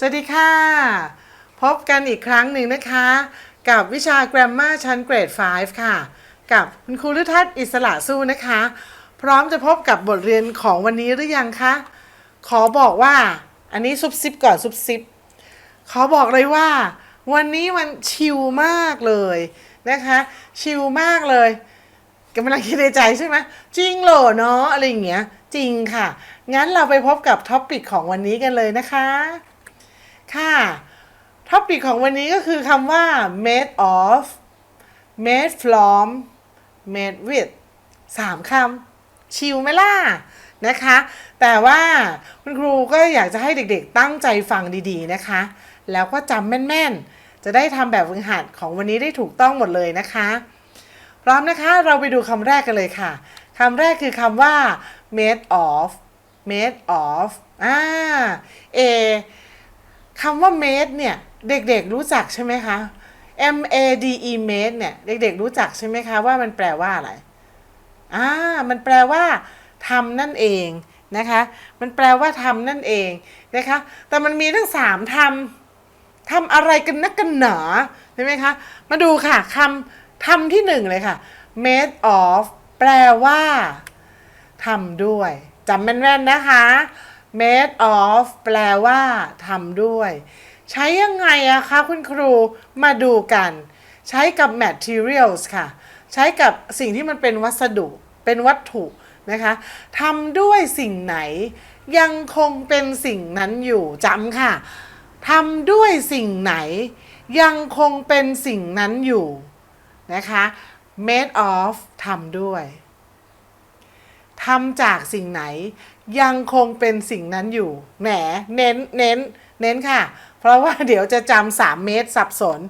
สวัสดีค่ะ พบกันอีกครั้งหนึ่งนะคะ กับวิชา Grammar ชั้นเกรด 5 ค่ะ กับคุณครูฤทัศน์อิสระสู้นะคะ พร้อมจะพบกับบทเรียนของวันนี้หรือยังคะ ขอบอกว่าอันนี้ซุบซิบก่อนซุบซิบ ขอบอกเลยว่า วันนี้มันชิลมากเลยนะคะ ชิลมากเลยกำลังคิดในใจใช่ไหมจริงเหรอเนาะอะไรอย่างเงี้ย จริงค่ะ งั้นเราไปพบกับท็อปิกของวันนี้กันเลยนะคะ ค่ะท็อปิกของวันนี้ก็คือคำว่า made of made from made with สามคำ ชิลไหมล่ะ นะคะ แต่ว่าคุณครูก็อยากจะให้เด็กๆตั้งใจฟังดีๆนะคะ แล้วก็จำแม่นๆ จะได้ทำแบบฝึกหัดของวันนี้ได้ถูกต้องหมดเลยนะคะ พร้อมนะคะเราไปดูคำแรกกันเลยค่ะคำแรกคือคำว่า made of made of อ่า A คำว่า made เนี่ย เด็กๆรู้จักใช่ไหมคะ M A D E made เนี่ย เด็กๆรู้จักใช่ไหมคะว่ามันแปลว่าอะไรอ่ามันแปลว่าทำนั่นเองนะคะ มันแปลว่าทำนั่นเองนะคะ แต่มันมีทั้งสามทำทำอะไรกันนักกันหนาใช่ไหมคะ มาดูค่ะคำทำที่หนึ่งเลยค่ะ made of แปลว่าทำด้วยจำแม่นๆนะคะ made of แปลว่าทำด้วย ใช้ยังไงอะคะคุณครูมาดูกัน ใช้กับ materials ค่ะ ใช้กับสิ่งที่มันเป็นวัสดุ เป็นวัตถุนะคะทำด้วยสิ่งไหน ยังคงเป็นสิ่งนั้นอยู่จำค่ะทำด้วยสิ่งไหน ยังคงเป็นสิ่งนั้นอยู่นะคะ made of ทำด้วย ทำจากสิ่งไหน ยังคงเป็นสิ่งนั้นอยู่ แหม เน้น เน้น เน้นค่ะ เพราะว่าเดี๋ยวจะจำสามเมตรสับสน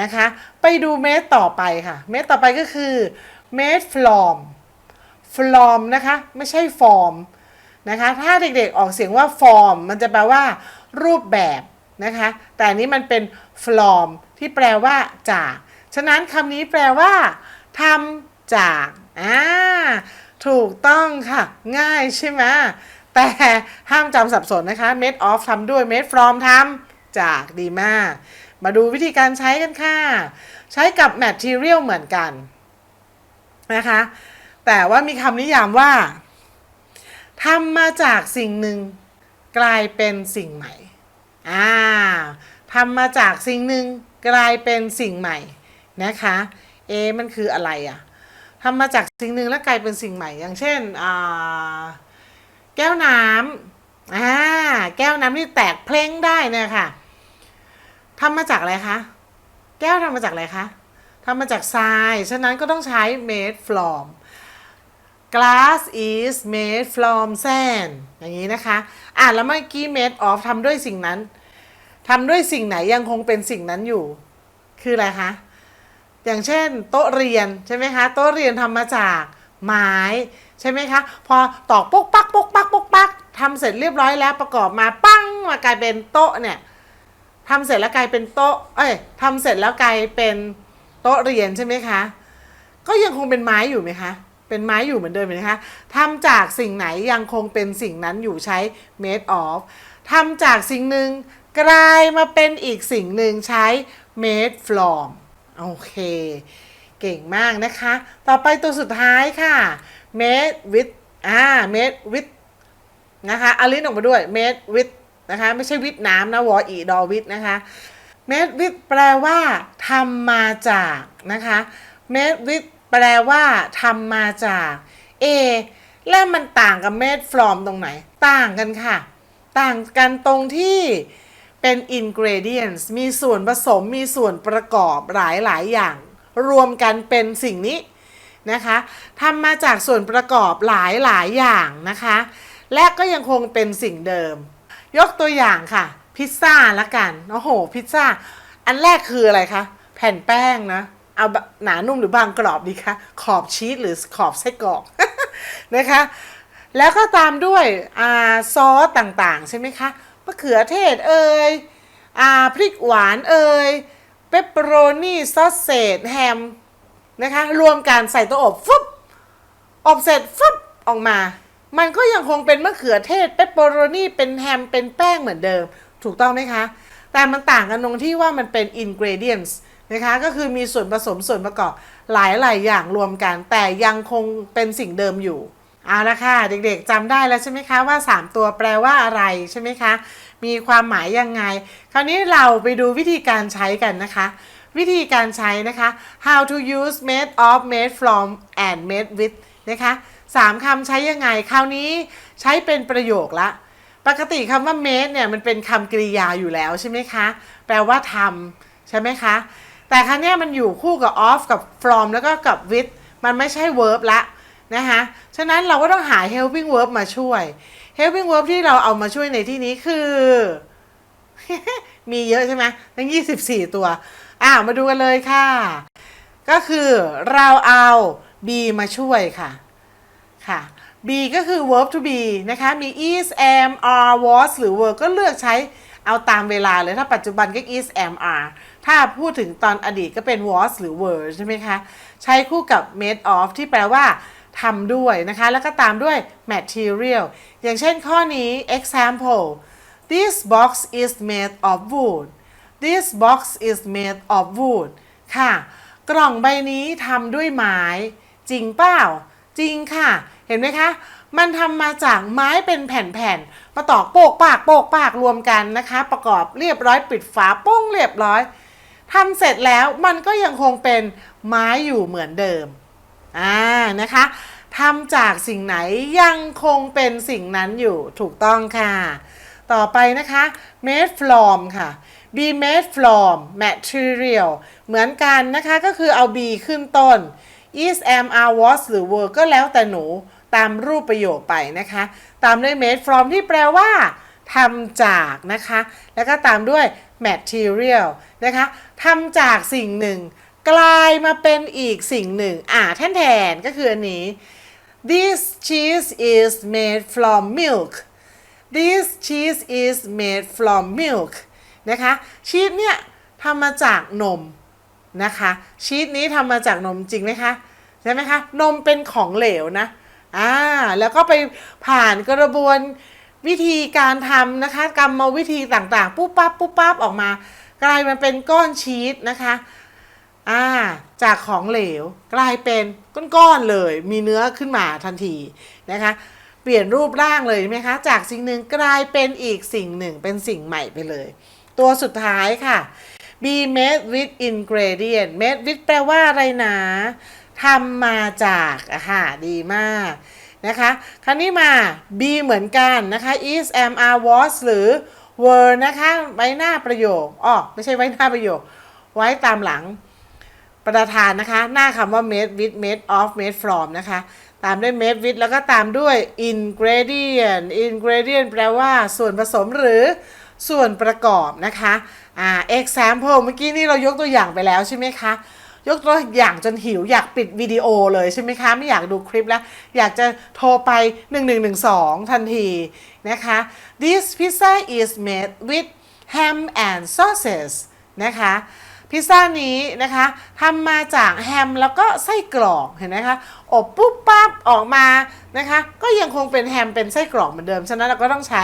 นะคะ ไปดูเมตรต่อไปค่ะ เมตรต่อไปก็คือเมตรฟลอม ฟลอมนะคะ ไม่ใช่ฟอร์มนะคะ ถ้าเด็กๆออกเสียงว่าฟอร์ม มันจะแปลว่า รูปแบบนะคะ แต่อันนี้มันเป็นฟลอมที่แปลว่าจาก ฉะนั้นคำนี้แปลว่าทำจาก อ่า ถูกต้องค่ะ ง่ายใช่ไหมแต่ห้ามจำสับสนนะคะ made of ทำด้วย made from ทำจากดีมาก มาดูวิธีการใช้กันค่ะ ใช้กับ material เหมือนกันนะคะ แต่ว่ามีคำนิยามว่าทำมาจากสิ่งหนึ่งกลายเป็นสิ่งใหม่ อ่าทำมาจากสิ่งหนึ่งกลายเป็นสิ่งใหม่นะคะ เอ มันคืออะไรอะ ทำมาจากสิ่งหนึ่งแล้วกลายเป็นสิ่งใหม่ อย่างเช่นแก้วน้ำอ่าแก้วน้ำที่แตกเพลงได้เนี่ยค่ะทำมาจากอะไรคะ แก้วทำมาจากอะไรคะทำมาจากทราย ฉะนั้นก็ต้องใช้ made from glass is made from sand อย่างนี้นะคะ อะแล้วเมื่อกี้ made of ทำด้วยสิ่งนั้นทำด้วยสิ่งไหนยังคงเป็นสิ่งนั้นอยู่ คืออะไรคะ อย่างเช่น โต๊ะเรียนใช่ไหมคะโต๊ะเรียนทำมาจากไม้ใช่ไหมคะ พอตอกปุ๊กปักปุ๊กปักปุ๊กปักทำเสร็จเรียบร้อยแล้วประกอบมาปั้งมากลายเป็นโต๊ะเนี่ยทำเสร็จแล้วกลายเป็นโต๊ะเอ้ยทำเสร็จแล้วกลายเป็นโต๊ะเรียนใช่ไหมคะ ก็ยังคงเป็นไม้อยู่ไหมคะเป็นไม้อยู่เหมือนเดิมไหมคะทำจากสิ่งไหนยังคงเป็นสิ่งนั้นอยู่ใช้ made of ทำจากสิ่งหนึ่งกลายมาเป็นอีกสิ่งหนึ่งใช้ made from โอเค เก่งมากนะคะ ต่อไปตัวสุดท้ายค่ะ made with อ่า made with นะคะอาลิ้นออกมาด้วย made with นะคะ ไม่ใช่วิทน้ำนะวออีดอวิทนะคะ made with แปลว่าทำมาจากนะคะ made with แปลว่าทำมาจาก A แล้วมันต่างกับ made from ตรงไหน ต่างกันค่ะ ต่างกันตรงที่ เป็น ingredients มีส่วนผสมมีส่วนประกอบหลายหลายอย่าง รวมกันเป็นสิ่งนี้นะคะทำมาจากส่วนประกอบหลายหลายอย่างนะคะ และก็ยังคงเป็นสิ่งเดิม ยกตัวอย่างค่ะ พิซซ่าละกันโอ้โห พิซซ่า อันแรกคืออะไรคะ แผ่นแป้งนะ เอาแบบหนานุ่มหรือบางกรอบดีคะขอบชีสหรือขอบไส้กรอกนะคะ แล้วก็ตามด้วยอซอสต่างๆ ใช่ไหมคะะเขือเทศเอ่ยอ่าพริกหวานเอ่ยเปปเปอโรนีซอสเศษแฮมนะคะรวมกันใส่ตัวอบฟึบอบเสร็จฟึบออกมา มันก็ยังคงเป็นมะเขือเทศเปปเปอโรนีเป็นแฮมเป็นแป้งเหมือนเดิม ถูกต้องไหมคะ แต่มันต่างกันตรงที่ว่ามันเป็น ingredients นะคะก็คือมีส่วนผสมส่วนประกอบหลายหลายๆ อย่างรวมกัน แต่ยังคงเป็นสิ่งเดิมอยู่ เอาละค่ะ เด็กๆจำได้แล้วใช่ไหมคะว่า 3 ตัวแปลว่าอะไรใช่ไหมคะ มีความหมายยังไง คราวนี้เราไปดูวิธีการใช้กันนะคะ วิธีการใช้นะคะ how to use made of made from and made with นะคะสามคำใช้ยังไง คราวนี้ใช้เป็นประโยคละ ปกติคำว่า made เนี่ยมันเป็นคำกริยาอยู่แล้วใช่ไหมคะ แปลว่าทำใช่ไหมคะ แต่ครั้งนี้มันอยู่คู่กับ of กับ from แล้วก็กับ with มันไม่ใช่ verb ละ นะคะฉะนั้นเราก็ต้องหา helping verb มาช่วย helping verb ที่เราเอามาช่วยในที่นี้คือ มีเยอะใช่ไหมทั้ง 24 ตัวอ่ามาดูกันเลยค่ะ ก็คือเราเอา be มาช่วยค่ะ ค่ะ be ก็คือ verb to be นะคะ มี is am are was หรือ were ก็เลือกใช้เอาตามเวลาเลย ถ้าปัจจุบันก็ is am are ถ้าพูดถึงตอนอดีตก็เป็น was หรือ were ใช่ไหมคะ ใช้คู่กับ made of ที่แปลว่า ทำด้วยนะคะ แล้วก็ตามด้วย material อย่างเช่นข้อนี้ example this box is made of wood this box is made of wood ค่ะ กล่องใบนี้ทำด้วยไม้ จริงเปล่า จริงค่ะ เห็นไหมคะ มันทำมาจากไม้เป็นแผ่นๆมาตอกโปกปากโปกปากรวมกันนะคะ ประกอบเรียบร้อยปิดฝาโป้งเรียบร้อยทำเสร็จแล้วมันก็ยังคงเป็นไม้อยู่เหมือนเดิม อ่านะคะทำจากสิ่งไหนยังคงเป็นสิ่งนั้นอยู่ถูกต้องค่ะ ต่อไปนะคะ made from ค่ะ be made from material เหมือนกันนะคะก็คือเอา be ขึ้นต้น is am are was หรือ were ก็แล้วแต่หนูตามรูปประโยคไปนะคะ ตามด้วย made from ที่แปลว่าทำจากนะคะ แล้วก็ตามด้วย material นะคะทำจากสิ่งหนึ่ง กลายมาเป็นอีกสิ่งหนึ่ง อ่าแทนแทนก็คืออันนี้ this cheese is made from milk this cheese is made from milk นะคะชีสเนี่ยทำมาจากนมนะคะชีสนี้ทำมาจากนมจริงไหมคะใช่ไหมคะนมเป็นของเหลวนะอ่าแล้วก็ไปผ่านกระบวนวิธีการทำนะคะกรรมวิธีต่างๆ ปุ๊บปั๊บปุ๊บปั๊บออกมากลายมาเป็นก้อนชีสนะคะ อ่า จากของเหลวกลายเป็นก้อนๆเลย มีเนื้อขึ้นมาทันทีนะคะ เปลี่ยนรูปร่างเลยไหมคะ จากสิ่งหนึ่งกลายเป็นอีกสิ่งหนึ่ง เป็นสิ่งใหม่ไปเลย ตัวสุดท้ายค่ะ be made with ingredient made with แปลว่าอะไรนะทำมาจากอะค่ะดีมากนะคะ คราวนี้มา be เหมือนกันนะคะ is am are was หรือ were นะคะ ไว้หน้าประโยคอ๋อไม่ใช่ไว้หน้าประโยค ไว้ตามหลัง ประธานนะคะ หน้าคำว่า made with made of made from นะคะ ตามด้วย made with แล้วก็ตามด้วย ingredient ingredient แปลว่าส่วนผสมหรือส่วนประกอบนะคะอ่า example เมื่อกี้นี่เรายกตัวอย่างไปแล้วใช่ไหมคะ ยกตัวอย่างจนหิวอยากปิดวิดีโอเลยใช่ไหมคะ ไม่อยากดูคลิปแล้ว อยากจะโทรไป 1112 ทันทีนะคะ this pizza is made with ham and sausages นะคะ พิซซ่านี้นะคะทำมาจากแฮมแล้วก็ไส้กรอกเห็นไหมคะอบปุ๊บปั๊บออกมานะคะ ก็ยังคงเป็นแฮมเป็นไส้กรอกเหมือนเดิม ฉะนั้นเราก็ต้องใช้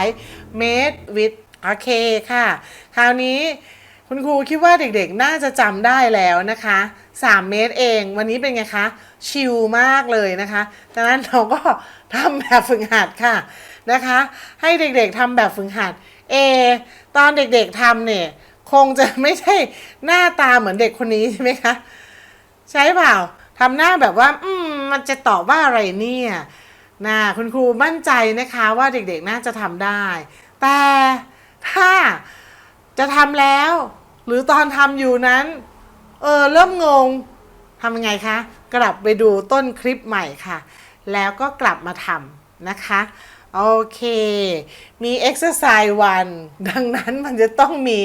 made with โอเคค่ะ คราวนี้คุณครูคิดว่าเด็กๆ น่าจะจำได้แล้วนะคะ 3 เมตรเอง วันนี้เป็นไงคะ ชิลมากเลยนะคะดังนั้นเราก็ทำแบบฝึกหัดค่ะนะคะ ให้เด็กๆทำแบบฝึกหัดเอตอนเด็กๆทำเนี่ย คงจะไม่ใช่หน้าตาเหมือนเด็กคนนี้ใช่ไหมคะ ใช่เปล่าทำหน้าแบบว่า อืม มันจะตอบว่าอะไรเนี่ยนะคุณครูมั่นใจนะคะว่าเด็กๆน่าจะทำได้ แต่ถ้าจะทำแล้ว หรือตอนทำอยู่นั้น เออ เริ่มงงทำยังไงคะ กลับไปดูต้นคลิปใหม่ค่ะ แล้วก็กลับมาทำนะคะ โอเค มี exercise 1 ดังนั้นมันจะต้องมี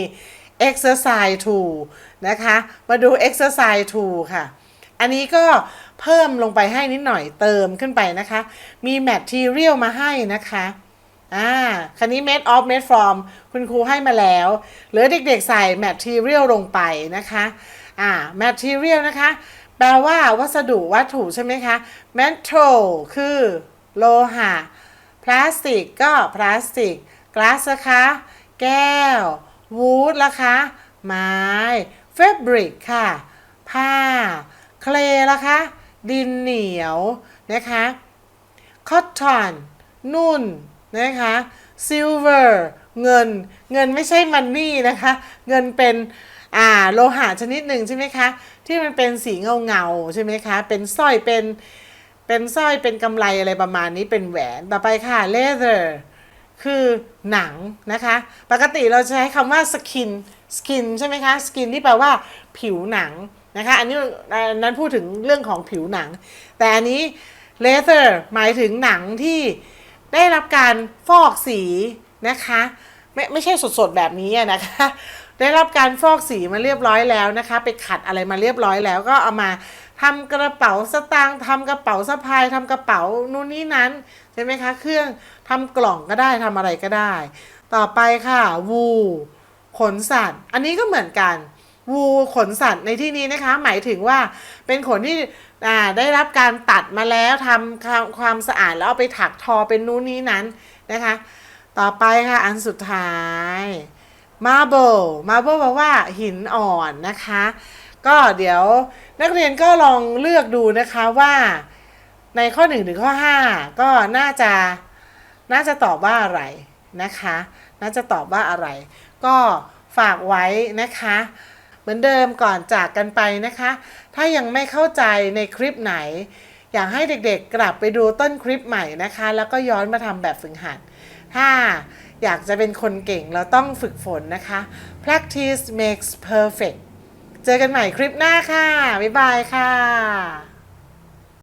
exercise 2 นะคะ มาดู exercise 2 ค่ะ อันนี้ก็เพิ่มลงไปให้นิดหน่อยเติมขึ้นไปนะคะ มี material มาให้นะคะ อ่า คันนี้ made of made from คุณครูให้มาแล้ว เหลือเด็กๆใส่ material ลงไปนะคะ อ่า material นะคะ แปลว่าวัสดุวัตถุใช่ไหมคะ metal คือโลหะ พลาสติกก็พลาสติก glass นะคะ แก้ว wood ล่ะคะ ไม้ fabric ค่ะ ผ้า clay ล่ะคะ ดินเหนียว นะคะ cotton นุ่น นะคะ silver เงิน เงินไม่ใช่มันนี่นะคะ เงินเป็นอ่าโลหะชนิดหนึ่งใช่ไหมคะ ที่มันเป็นสีเงาเงาๆใช่ไหมคะ เป็นสร้อยเป็นเป็นสร้อยเป็นกำไรอะไรประมาณนี้เป็นแหวนต่อไปค่ะ leather คือหนังนะคะ ปกติเราจะใช้คำว่า skin skin ใช่ไหมคะ skin ที่แปลว่าผิวหนังนะคะอันนี้อันนั้นพูดถึงเรื่องของผิวหนัง แต่อันนี้ leather หมายถึงหนังที่ได้รับการฟอกสีนะคะไม่ไม่ใช่สดๆแบบนี้นะคะ ได้รับการฟอกสีมาเรียบร้อยแล้วนะคะ ไปขัดอะไรมาเรียบร้อยแล้วก็เอามา ทำกระเป๋าสตางค์ทำกระเป๋าสะพายทำกระเป๋านู่นนี่นั้นใช่ไหมคะ เครื่องทำกล่องก็ได้ทำอะไรก็ได้ ต่อไปค่ะวูขนสัตว์ อันนี้ก็เหมือนกันวูขนสัตว์ในที่นี้นะคะ หมายถึงว่าเป็นขนที่ได้รับการตัดมาแล้วทำความความสะอาดแล้วเอาไปถักทอเป็นนู้นนี้นั้นนะคะ ต่อไปค่ะอันสุดท้าย marble marble แปลว่าหินอ่อนนะคะ ก็เดี๋ยวนักเรียนก็ลองเลือกดูนะคะว่าในข้อ1ถึงข้อ 5 ก็น่าจะน่าจะตอบว่าอะไรนะคะ น่าจะตอบว่าอะไร ก็ฝากไว้นะคะ เหมือนเดิมก่อนจากกันไปนะคะ ถ้ายังไม่เข้าใจในคลิปไหน อยากให้เด็กๆกลับไปดูต้นคลิปใหม่นะคะ แล้วก็ย้อนมาทำแบบฝึกหัด ถ้าอยากจะเป็นคนเก่งเราต้องฝึกฝนนะคะ practice makes perfect เจอกันใหม่คลิปหน้าค่ะ บ๊ายบายค่ะ